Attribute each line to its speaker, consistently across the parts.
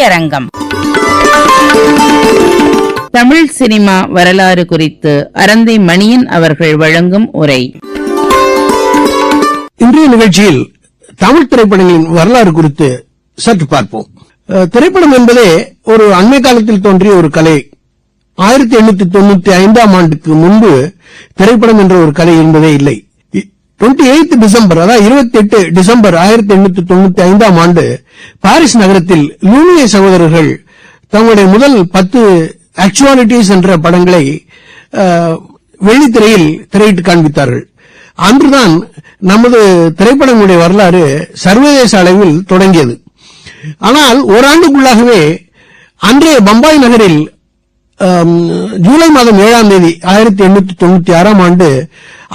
Speaker 1: திரையரங்கம். தமிழ் சினிமா வரலாறு குறித்து அரந்தை மணியன் அவர்கள் வழங்கும் உரை.
Speaker 2: இன்றைய நிகழ்ச்சியில் தமிழ் திரைப்படங்களின் வரலாறு குறித்து சற்று பார்ப்போம். திரைப்படம் என்பதே ஒரு அண்மை காலத்தில் தோன்றிய ஒரு கலை. ஆயிரத்தி எண்ணூத்தி தொண்ணூத்தி ஐந்தாம் ஆண்டுக்கு முன்பு திரைப்படம் என்ற ஒரு கலை என்பதே இல்லை. டுவெண்ட்டி எய்த் டிசம்பர் அதாவது இருபத்தி எட்டு டிசம்பர் ஆயிரத்தி எண்ணூத்தி தொண்ணூத்தி ஐந்தாம் ஆண்டு பாரிஸ் நகரத்தில் லூனிய சகோதரர்கள் தங்களுடைய முதல் பத்து ஆக்சுவாலிட்டிஸ் என்ற படங்களை வெள்ளித்திரையில் திரையிட்டு காண்பித்தார்கள். அன்றுதான் நமது திரைப்படங்களுடைய வரலாறு சர்வதேச அளவில் தொடங்கியது. ஆனால் ஓராண்டுக்குள்ளாகவே அன்றைய பம்பாய் நகரில் ஜூலை மாதம் ஏழாம் தேதி ஆயிரத்தி எண்ணூத்தி தொண்ணூத்தி ஆறாம் ஆண்டு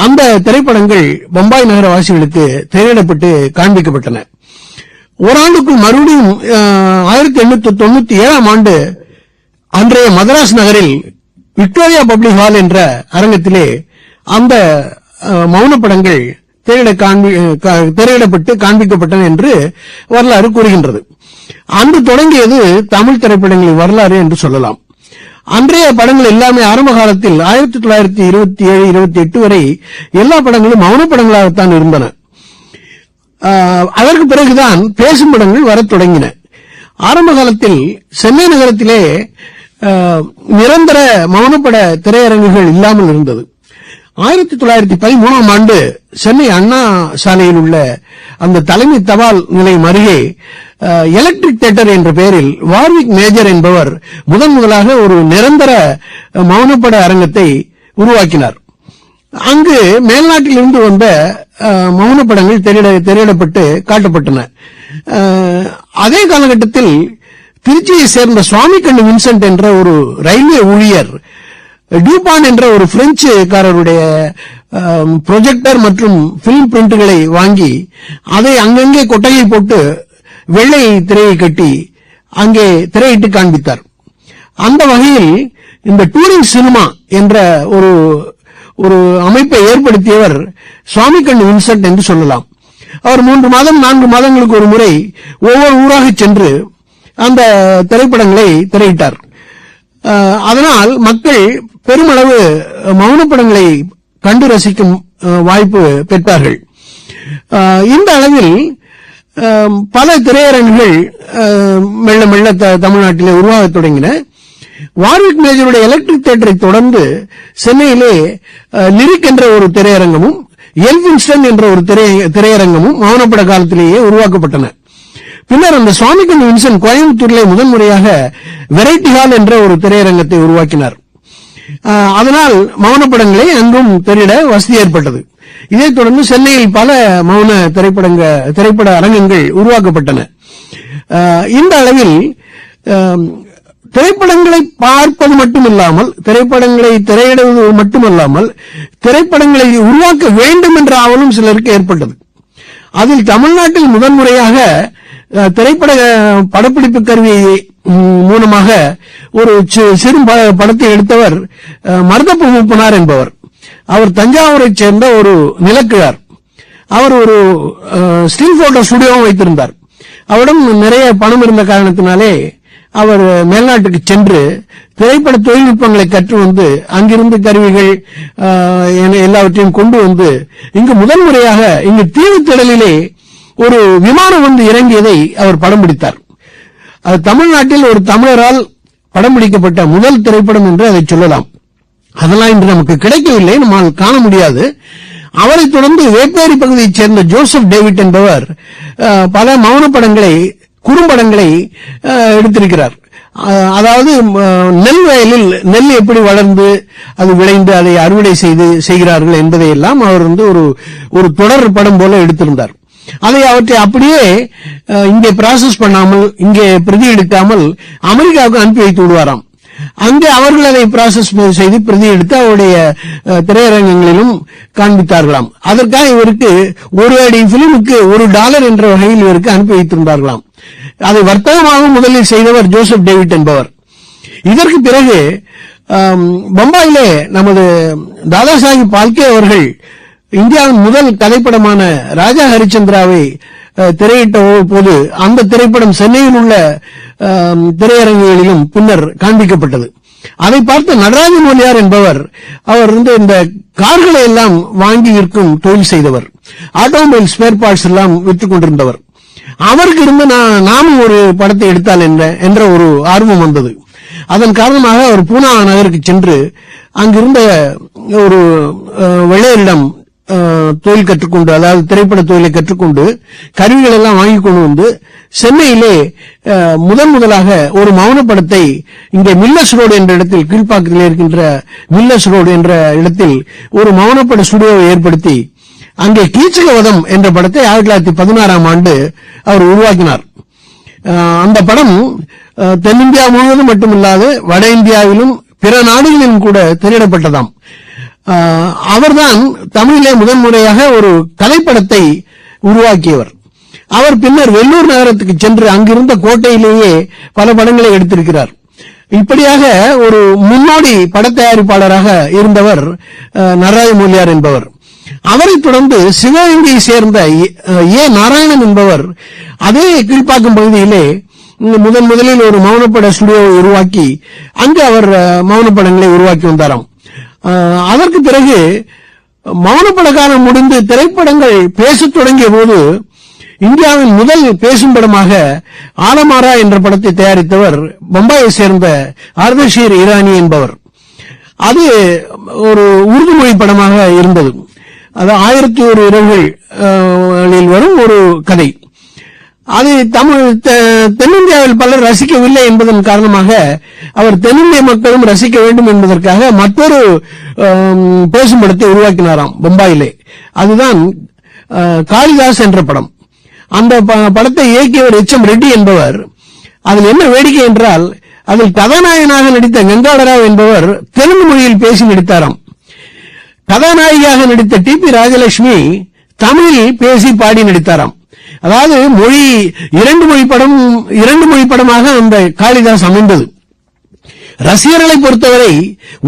Speaker 2: அந்த திரைப்படங்கள் பம்பாய் நகர வாசிகளுக்கு திரையிடப்பட்டு காண்பிக்கப்பட்டன. ஓராண்டுக்குள் மறுபடியும் ஆயிரத்தி எண்ணூத்தி தொண்ணூத்தி ஏழாம் ஆண்டு அன்றைய மதராஸ் நகரில் விக்டோரியா பப்ளிக் ஹால் என்ற அரங்கத்திலே அந்த மௌனப்படங்கள் மௌன படங்கள் திரையிட காண்பி திரையிடப்பட்டு காண்பிக்கப்பட்டன என்று வரலாறு கூறுகின்றது. அன்று தொடங்கியது தமிழ் திரைப்படங்களின் வரலாறு என்று சொல்லலாம். அன்றைய படங்கள் எல்லாமே ஆரம்ப காலத்தில் ஆயிரத்தி தொள்ளாயிரத்தி இருபத்தி ஏழு இருபத்தி எட்டு வரை எல்லா படங்களும் மௌன படங்களாகத்தான் இருந்தன. அதற்கு பிறகுதான் பேசும் படங்கள் வரத் தொடங்கின. ஆரம்ப காலத்தில் சென்னை நகரத்திலே ஆஹ், நிரந்தர மௌனப்பட திரையரங்குகள் இல்லாமல் இருந்தது. ஆயிரத்தி தொள்ளாயிரத்தி பதிமூணாம் ஆண்டு சென்னை அண்ணா சாலையில் உள்ள அந்த தலைமை தபால் நிலையம் அருகே எலக்ட்ரிக் தேட்டர் என்ற பெயரில் வார்விக் மேஜர் என்பவர் முதன் முதலாக ஒரு நிரந்தர மௌனப்பட அரங்கத்தை உருவாக்கினார். அங்கு மேல்நாட்டிலிருந்து வந்த அஹ், திரையிட- திரையிடப்பட்டு காட்டப்பட்டன. அதே காலகட்டத்தில் திருச்சியை சேர்ந்த சுவாமி கண்ணு வின்சென்ட் என்ற ஒரு ரயில்வே ஊழியர் டியூபான் என்ற ஒரு பிரெஞ்சுக்காரருடைய ப்ரொஜெக்டர் மற்றும் பிலிம் பிரிண்டுகளை வாங்கி அதை அங்கங்கே கொட்டகை போட்டு வெள்ளை திரையை கட்டி அங்கே திரையிட்டு காண்பித்தார். அந்த வகையில் இந்த டூரிங் சினிமா என்ற ஒரு ஒரு அமைப்பை ஏற்படுத்தியவர் சுவாமிக்கண்ணு வின்சென்ட் என்று சொல்லலாம். அவர் மூன்று மாதம் நான்கு மாதங்களுக்கு ஒரு முறை ஒவ்வொரு ஊராக சென்று அந்த திரைப்படங்களை திரையிட்டார். அதனால் மக்கள் பெருமளவு மௌன படங்களை கண்டு ரசிக்கும் வாய்ப்பு பெற்றார்கள். இந்த அளவில் பல திரையரங்குகள் மெல்ல மெல்ல தமிழ்நாட்டிலே உருவாகத் தொடங்கின. வார்விக் மேஜருடைய எலக்ட்ரிக் தியேட்டரை தொடர்ந்து சென்னையிலே லிரிக் என்ற ஒரு திரையரங்கமும் எல்வின்ஸ்டன் என்ற ஒரு திரை- திரையரங்கமும் மௌனப்பட காலத்திலேயே உருவாக்கப்பட்டன. பின்னர் அந்த சுவாமிகன் வின்சன் கோயம்புத்தூரிலே முதன்முறையாக வெரைட்டி ஹால் என்ற ஒரு திரையரங்கத்தை உருவாக்கினார். அதனால் மௌனப்படங்களை அங்கும் திரையிட வசதி ஏற்பட்டது. இதைத் தொடர்ந்து சென்னையில் பல மௌன திரைப்படங்க திரைப்பட அரங்கங்கள் உருவாக்கப்பட்டன. இந்த அளவில் திரைப்படங்களை பார்ப்பது மட்டுமில்லாமல் திரைப்படங்களை திரையிடுவது மட்டுமல்லாமல் திரைப்படங்களை உருவாக்க வேண்டும் என்ற ஆவலும் சிலருக்கு ஏற்பட்டது. அதில் தமிழ்நாட்டில் முதன்முறையாக அஹ், திரைப்பட படப்பிடிப்பு கருவியை மூலமாக ஒரு சிறு படத்தை எடுத்தவர் மருதப்பு மூப்பனார் என்பவர். அவர் தஞ்சாவூரை சேர்ந்த ஒரு நிலக்கிழார். அவர் ஒரு ஸ்டில் போட்டோ ஸ்டுடியோவும் வைத்திருந்தார். அவரிடம் நிறைய பணம் இருந்த காரணத்தினாலே அவர் மேல்நாட்டுக்கு சென்று திரைப்பட தொழில்நுட்பங்களை கற்று வந்து அங்கிருந்து கருவிகள் என எல்லாவற்றையும் கொண்டு வந்து இங்கு முதல் முறையாக இங்கு தீவுத்திடலிலே ஒரு விமானம் வந்து இறங்கியதை அவர் படம் பிடித்தார். அது தமிழ்நாட்டில் ஒரு தமிழரால் படம் பிடிக்கப்பட்ட முதல் திரைப்படம் என்று அதை சொல்லலாம். அதெல்லாம் இன்று நமக்கு கிடைக்கவில்லை நம்மால் காண முடியாது. அவரைத் தொடர்ந்து வேப்பேரி பகுதியைச் சேர்ந்த ஜோசப் டேவிட் என்பவர் பல மௌன படங்களை குறும்படங்களை எடுத்திருக்கிறார். அதாவது நெல் வயலில் நெல் எப்படி வளர்ந்து அது விளைந்து அதை அறுவடை செய்து செய்கிறார்கள் என்பதையெல்லாம் அவர் வந்து ஒரு ஒரு தொடர் படம் போல எடுத்திருந்தார். அதை அவற்றை அப்படியே இங்கே ப்ராசஸ் பண்ணாமல் இங்கே பிரதி எடுக்காமல் அமெரிக்காவுக்கு அனுப்பி வைத்து விடுவாராம். அங்கே அவர்கள் அதை ப்ராசஸ் செய்து பிரதி எடுத்து அவருடைய திரையரங்கங்களிலும் காண்பித்தார்களாம். அதற்காக இவருக்கு ஒரு அடி பிலிமுக்கு ஒரு டாலர் என்ற வகையில் இவருக்கு அனுப்பி வைத்திருந்தார்களாம். அதை வர்த்தகமாக முதலில் செய்தவர் ஜோசப் டேவிட் என்பவர். இதற்கு பிறகு பம்பாயிலே நமது தாதா சாஹிப் பால்கே அவர்கள் இந்தியாவின் முதல் கதைப்படமான ராஜா ஹரிச்சந்திராவை அஹ், திரையிட்ட போது அந்த திரைப்படம் சென்னையில் உள்ள திரையரங்குகளிலும் பின்னர் காண்பிக்கப்பட்டது. அதை பார்த்த நடராஜன் மொழியார் என்பவர் அவர் வந்து இந்த கார்களை எல்லாம் வாங்கி விற்கும் தொழில் செய்தவர். ஆட்டோமொபைல் ஸ்பேர் பார்ட்ஸ் எல்லாம் விற்றுக் கொண்டிருந்தவர். அவருக்கு இருந்து நான் நாமும் ஒரு படத்தை எடுத்தால் என்ன என்ற ஒரு ஆர்வம் வந்தது. அதன் காரணமாக அவர் பூனா நகருக்கு சென்று அங்கிருந்த ஒரு வெள்ளையரிடம் தொழில் கற்றுக்கொண்டு அதாவது திரைப்பட தொழிலை கற்றுக்கொண்டு கருவிகள் எல்லாம் வாங்கி கொண்டு வந்து சென்னையிலே முதன் முதலாக ஒரு மௌன படத்தை இங்கே மில்லஸ் ரோடு என்ற இடத்தில் கீழ்ப்பாக்கத்தில் இருக்கின்ற மில்லஸ் ரோடு என்ற இடத்தில் ஒரு மௌனப்பட ஸ்டுடியோவை ஏற்படுத்தி அங்கே கீச்சகவதம் என்ற படத்தை ஆயிரத்தி தொள்ளாயிரத்தி பதினாறாம் ஆண்டு அவர் உருவாக்கினார். அந்த படம் தென்னிந்தியா முழுவதும் மட்டுமில்லாது வட இந்தியாவிலும் பிற நாடுகளிலும் கூட திரையிடப்பட்டதாம். அவர்தான் தமிழிலே முதன்முறையாக ஒரு கலைப்படத்தை உருவாக்கியவர். அவர் பின்னர் வெள்ளூர் நகரத்துக்கு சென்று அங்கிருந்த கோட்டையிலேயே பல படங்களை எடுத்திருக்கிறார். இப்படியாக ஒரு முன்னோடி படத் தயாரிப்பாளராக இருந்தவர் அஹ், நடராஜ மூலியார் என்பவர். அவரைத் தொடர்ந்து சிவகங்கையை சேர்ந்த ஏ- ஏ நாராயணன் என்பவர் அதே கீழ்ப்பாக்கம் பகுதியிலே முதன் முதலில் ஒரு மௌனப்பட ஸ்டுடியோவை உருவாக்கி அங்கு அவர் மௌனப்படங்களை உருவாக்கி வந்தாராம். அதற்கு பிறகு மௌனப்பட காலம் முடிந்து திரைப்படங்கள் பேசத் தொடங்கிய போது இந்தியாவின் முதல் பேசும் படமாக ஆலமாரா என்ற படத்தை தயாரித்தவர் பம்பாயை சேர்ந்த அர்தஷீர் ஈரானி என்பவர். அது ஒரு உருது மொழி படமாக இருந்தது. அது ஆயிரத்தி ஒரு இரவுகளில் வரும் ஒரு கதை. அது தமிழ் தெ- தென்னிந்தியாவில் பலர் ரசிக்கவில்லை என்பதன் காரணமாக அவர் தென்னிந்திய மக்களும் ரசிக்க வேண்டும் என்பதற்காக மற்றொரு பேசும் படத்தை உருவாக்கினாராம் பம்பாயிலே. அதுதான் காளிதாஸ் என்ற படம். அந்த ப- படத்தை இயக்கியவர் எச் எம் ரெட்டி என்பவர் அதில் என்ன வேடிக்கை என்றால் அதில் கதாநாயகனாக நடித்த கங்காடராவ் என்பவர் தெலுங்கு மொழியில் பேசி நடித்தாராம். கதாநாயகியாக நடித்த டி பி ராஜலட்சுமி தமிழில் பேசி பாடி நடித்தாராம். அதாவது மொழி இரண்டு மொழி படம் இரண்டு மொழி படமாக அந்த காளிதாஸ் அமைந்தது. ரசிகர்களை பொறுத்தவரை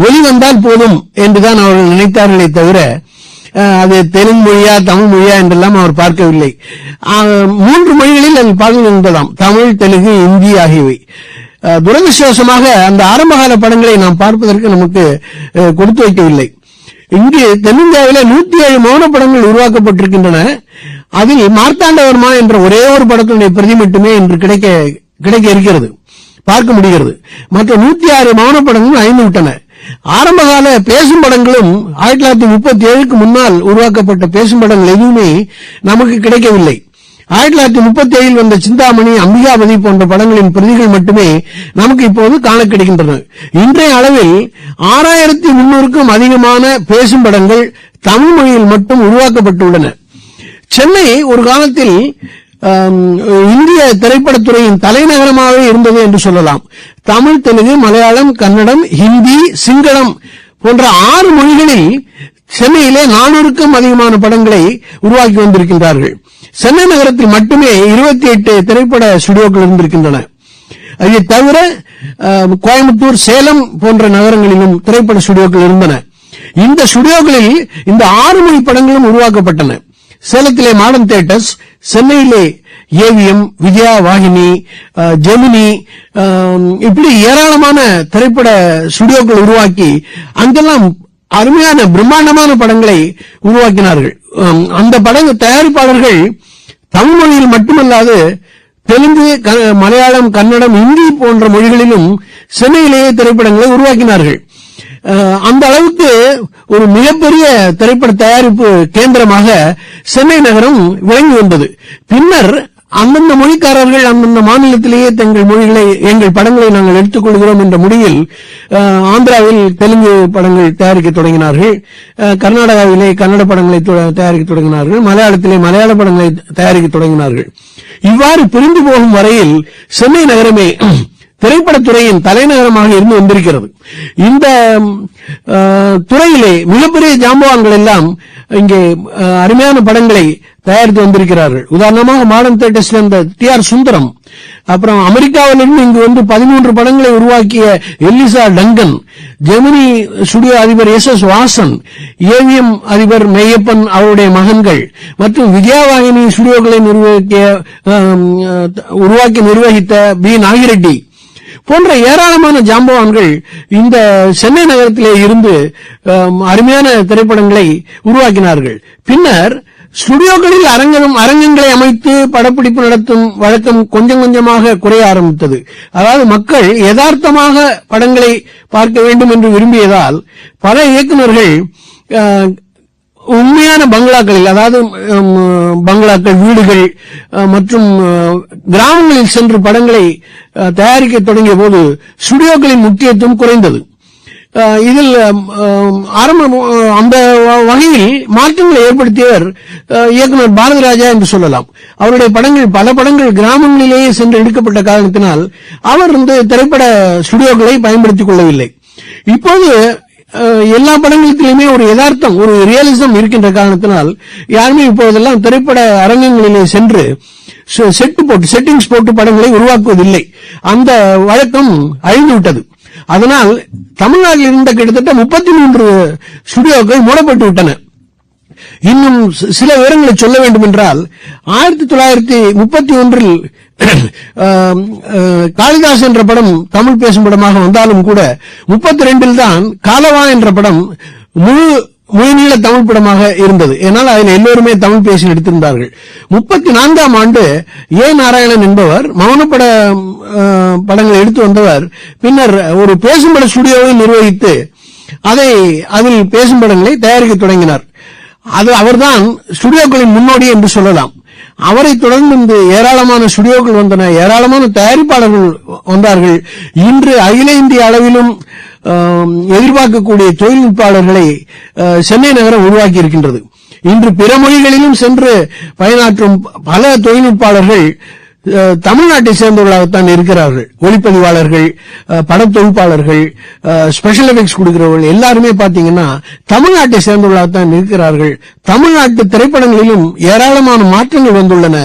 Speaker 2: ஒலி வந்தால் போதும் என்றுதான் அவர்கள் நினைத்தார்களே தவிர அது தெலுங்கு மொழியா தமிழ் மொழியா என்றெல்லாம் அவர் பார்க்கவில்லை. மூன்று மொழிகளில் அதில் பாடல் தமிழ் தெலுங்கு இந்தி ஆகியவை. துரதிருஷ்டவசமாக அந்த ஆரம்பகால படங்களை நாம் பார்ப்பதற்கு நமக்கு கொடுத்து வைக்கவில்லை. இங்கு தென்னிந்தியாவில் நூத்தி ஏழு மௌன படங்கள் உருவாக்கப்பட்டிருக்கின்றன. அதில் மார்த்தாண்டவர்மா என்ற ஒரே ஒரு படத்தினுடைய பிரதி மட்டுமே இன்று கிடைக்க கிடைக்க இருக்கிறது. பார்க்க முடிகிறது. மற்ற நூத்தி ஆறு மௌன படங்களும் அழிந்து விட்டன. ஆரம்பகால பேசும் படங்களும் ஆயிரத்தி தொள்ளாயிரத்தி முப்பத்தி ஏழுக்கு முன்னால் உருவாக்கப்பட்ட பேசும் படங்கள் எதுவுமே நமக்கு கிடைக்கவில்லை. ஆயிரத்தி தொள்ளாயிரத்தி முப்பத்தி ஏழில் வந்த சிந்தாமணி அம்பிகாபதி போன்ற படங்களின் பிரதிகள் மட்டுமே நமக்கு இப்போது காண கிடைக்கின்றன. இன்றைய அளவில் ஆறாயிரத்தி முன்னூறுக்கும் அதிகமான பேசும் படங்கள் தமிழ் மொழியில் மட்டும் உருவாக்கப்பட்டுள்ளன. சென்னை ஒரு காலத்தில் இந்திய திரைப்படத்துறையின் தலைநகரமாகவே இருந்தது என்று சொல்லலாம். தமிழ் தெலுங்கு மலையாளம் கன்னடம் ஹிந்தி சிங்களம் போன்ற ஆறு மொழிகளில் சென்னையிலே நானூறுக்கும் அதிகமான படங்களை உருவாக்கி வந்திருக்கின்றார்கள். சென்னை நகரத்தில் மட்டுமே இருபத்தி எட்டு திரைப்பட ஸ்டுடியோக்கள் இருந்திருக்கின்றன. அதை தவிர கோயம்புத்தூர் சேலம் போன்ற நகரங்களிலும் திரைப்பட ஸ்டுடியோக்கள் இருந்தன. இந்த ஸ்டுடியோக்களில் இந்த ஆறு மொழி படங்களும் உருவாக்கப்பட்டன. சேலத்திலே மாடர்ன் தியேட்டர்ஸ் சென்னையிலே ஏவிஎம் விஜயா வாகினி ஜெமினி இப்படி ஏராளமான திரைப்பட ஸ்டுடியோக்கள் உருவாக்கி அங்கெல்லாம் அருமையான பிரம்மாண்டமான படங்களை உருவாக்கினார்கள். அந்த படங்க தயாரிப்பாளர்கள் தமிழ் மொழியில் மட்டுமல்லாது தெலுங்கு க- மலையாளம் கன்னடம் இந்தி போன்ற மொழிகளிலும் சென்னையிலேயே திரைப்படங்களை உருவாக்கினார்கள். அந்த அளவுக்கு ஒரு மிகப்பெரிய திரைப்பட தயாரிப்பு கேந்திரமாக சென்னை நகரம் விளங்கி வந்தது. பின்னர் அந்தந்த மொழிக்காரர்கள் அந்தந்த மாநிலத்திலேயே தங்கள் மொழிகளை எங்கள் படங்களை நாங்கள் எடுத்துக் கொள்கிறோம் என்ற முடிவில் ஆந்திராவில் தெலுங்கு படங்கள் தயாரிக்க தொடங்கினார்கள். கர்நாடகாவிலே கன்னட படங்களை தயாரிக்க தொடங்கினார்கள். மலையாளத்திலே மலையாள படங்களை தயாரிக்க தொடங்கினார்கள். இவ்வாறு பிரிந்து போகும் வரையில் சென்னை நகரமே திரைப்படத்துறையின் தலைநகரமாக இருந்து வந்திருக்கிறது. இந்த துறையிலே மிகப்பெரிய ஜாம்பவான்கள் எல்லாம் இங்கே அருமையான படங்களை தயாரித்து வந்திருக்கிறார்கள். உதாரணமாக மாடர்ன் தேட்டர்ஸ் இருந்த டி ஆர் சுந்தரம் அப்புறம் அமெரிக்காவிலிருந்து இங்கு வந்து பதிமூன்று படங்களை உருவாக்கிய எலிசா டங்கன் ஜெமினி ஸ்டுடியோ அதிபர் எஸ் எஸ் வாசன் ஏவிஎம் அதிபர் மெய்யப்பன் அவருடைய மகன்கள் மற்றும் விஜயவாகினி ஸ்டுடியோக்களை நிர்வகிக்க உருவாக்கி நிர்வகித்த பி. நாகிரெட்டி போன்ற ஏராளமான ஜாம்பவான்கள் இந்த சென்னை நகரத்திலே இருந்து அருமையான திரைப்படங்களை உருவாக்கினார்கள். பின்னர் ஸ்டுடியோக்களில் அரங்கம் அரங்கங்களை அமைத்து படப்பிடிப்பு நடத்தும் வழக்கம் கொஞ்சம் கொஞ்சமாக குறைய ஆரம்பித்தது. அதாவது மக்கள் யதார்த்தமாக படங்களை பார்க்க வேண்டும் என்று விரும்பியதால் பல இயக்குநர்கள் உண்மையான பங்களாக்களில் அதாவது பங்களாக்கள் வீடுகள் மற்றும் கிராமங்களில் சென்று படங்களை தயாரிக்க தொடங்கிய போது ஸ்டுடியோக்களின் முக்கியத்துவம் குறைந்தது. இதில் ஆரம்ப அந்த வகையில் மாற்றங்களை ஏற்படுத்தியவர் இயக்குனர் பாரதிராஜா என்று சொல்லலாம். அவருடைய படங்கள் பல படங்கள் கிராமங்களிலேயே சென்று எடுக்கப்பட்ட காரணத்தினால் அவர் வந்து திரைப்பட ஸ்டுடியோக்களை பயன்படுத்திக் கொள்ளவில்லை. இப்போது எல்லா படங்களிலுமே ஒரு யதார்த்தம் ஒரு ரியலிசம் இருக்கின்ற காரணத்தினால் யாருமே இப்போதெல்லாம் திரைப்பட அரங்கங்களிலே சென்று செட்டு போட்டு செட்டிங்ஸ் போட்டு படங்களை உருவாக்குவதில்லை. அந்த வழக்கம் அழிந்துவிட்டது. அதனால் தமிழ்நாட்டில் இருந்த கிட்டத்தட்ட முப்பத்தி மூன்று ஸ்டுடியோக்கள் மூடப்பட்டு விட்டன. இன்னும் சில விவரங்களை சொல்ல வேண்டும் என்றால் ஆயிரத்தி தொள்ளாயிரத்தி முப்பத்தி ஒன்றில் காளிதாஸ் என்ற படம் தமிழ் பேசும் படமாக வந்தாலும் கூட முப்பத்தி ரெண்டில் தான் காலவா என்ற படம் முழு முழுநீள தமிழ் படமாக இருந்தது. ஏனால் அதில் எல்லோருமே தமிழ் பேசி எடுத்திருந்தார்கள். முப்பத்தி நான்காம் ஆண்டு ஏ. நாராயணன் என்பவர் மௌனப்பட படங்களை எடுத்து வந்தவர். பின்னர் ஒரு பேசும் பட ஸ்டுடியோவை நிர்வகித்து அதை அதில் பேசும் படங்களை தயாரிக்க தொடங்கினார். அது அவர்தான் ஸ்டுடியோக்களின் முன்னோடி என்று சொல்லலாம். அவரை தொடர்ந்து இந்த ஏராளமான ஸ்டுடியோக்கள் வந்தன ஏராளமான தயாரிப்பாளர்கள் வந்தார்கள். இன்று அகில இந்திய அளவிலும் எதிர்பார்க்கக்கூடிய தொழில்நுட்பாளர்களை அஹ், சென்னை நகரம் உருவாக்கி இருக்கின்றது. இன்று பிற மொழிகளிலும் சென்று பயனாற்றும் பல தொழில்நுட்பாளர்கள் தமிழ்நாட்டை சேர்ந்தவர்களாகத்தான் இருக்கிறார்கள். ஒளிப்பதிவாளர்கள் படத்தொழிப்பாளர்கள் ஸ்பெஷல் எஃபெக்ட்ஸ் கொடுக்கிறவர்கள் எல்லாருமே பாத்தீங்கன்னா தமிழ்நாட்டை சேர்ந்தவர்களாகத்தான் இருக்கிறார்கள். தமிழ்நாட்டு திரைப்படங்களிலும் ஏராளமான மாற்றங்கள் வந்துள்ளன.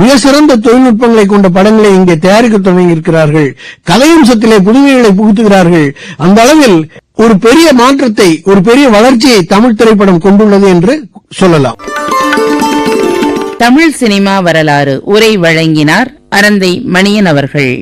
Speaker 2: மிக சிறந்த தொழில்நுட்பங்களை கொண்ட படங்களை இங்கே தயாரிக்க தொடங்கி இருக்கிறார்கள் கலையம்சத்திலே புதுமைகளை புகுத்துகிறார்கள். அந்த அளவில் ஒரு பெரிய மாற்றத்தை ஒரு பெரிய வளர்ச்சியை தமிழ் திரைப்படம் கொண்டுள்ளது என்று சொல்லலாம்.
Speaker 1: தமிழ் சினிமா வரலாறு உரை வழங்கினார் அரந்தை மணியன் அவர்கள்.